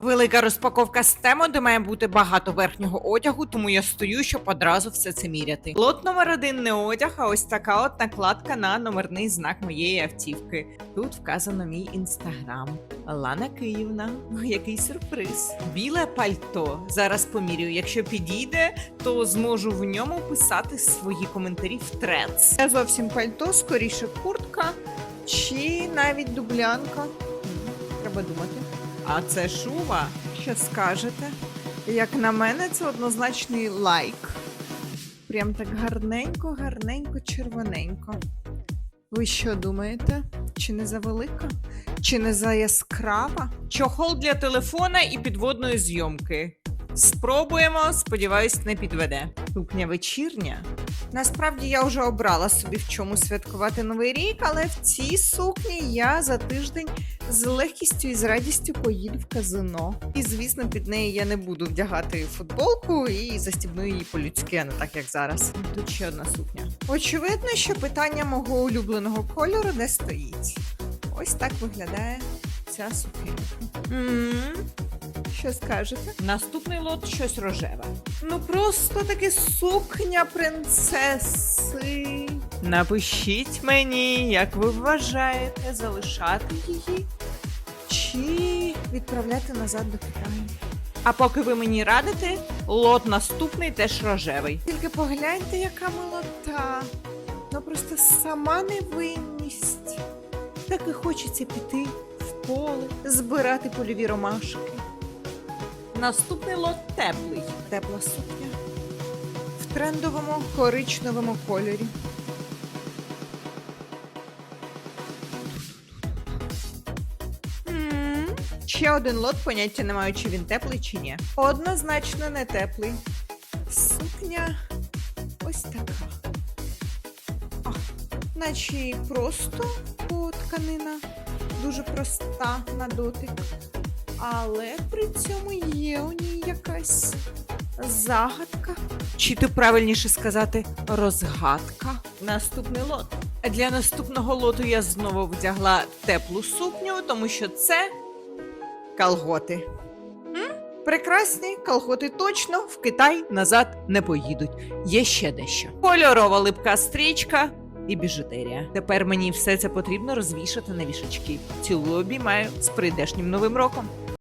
Велика розпаковка з тему, де має бути багато верхнього одягу, тому я стою, щоб одразу все це міряти. Лот номер один не одяг, а ось така от накладка на номерний знак моєї автівки. Тут вказано мій інстаграм. Лана Київна. Який сюрприз. Біле пальто. Зараз помірюю. Якщо підійде, то зможу в ньому писати свої коментарі в трец. Я зовсім пальто, скоріше куртка чи навіть дублянка. Треба думати. А це шуба. Що скажете? Як на мене, це однозначний лайк. Прям так гарненько, гарненько, червоненько. Ви що думаєте? Чи не завелика? Чи не за яскрава? Чохол для телефона і підводної зйомки. Спробуємо, сподіваюсь, не підведе. Сукня вечірня. Насправді я вже обрала собі в чому святкувати новий рік, але в цій сукні я за тиждень з легкістю і з радістю поїду в казино. І звісно, під неї я не буду вдягати футболку і застібну її по-людськи, а не так як зараз. Тут ще одна сукня. Очевидно, що питання мого улюбленого кольору не стоїть. Ось так виглядає ця сукня. Що скажете? Наступний лот щось рожеве. Ну просто таки сукня принцеси. Напишіть мені, як ви вважаєте, залишати її чи відправляти назад до Китаю. А поки ви мені радите, лот наступний теж рожевий. Тільки погляньте, яка молота. Ну просто сама невинність. Так і хочеться піти в поле, збирати польові ромашки. Наступний лот теплий. Тепла сукня. В трендовому коричневому кольорі. Ще один лот, поняття не маю, чи він теплий, чи ні. Однозначно не теплий. Сукня ось така. О, наче просто о, тканина, дуже проста на дотик. Але при цьому є у ній якась загадка. Чи то правильніше сказати розгадка. Наступний лот. Для наступного лоту я знову вдягла теплу сукню, тому що це колготи. Прекрасні колготи точно в Китай назад не поїдуть. Є ще дещо. Кольорова липка стрічка і біжутерія. Тепер мені все це потрібно розвішати на вішачки. Цілую обіймаю з прийдешнім новим роком.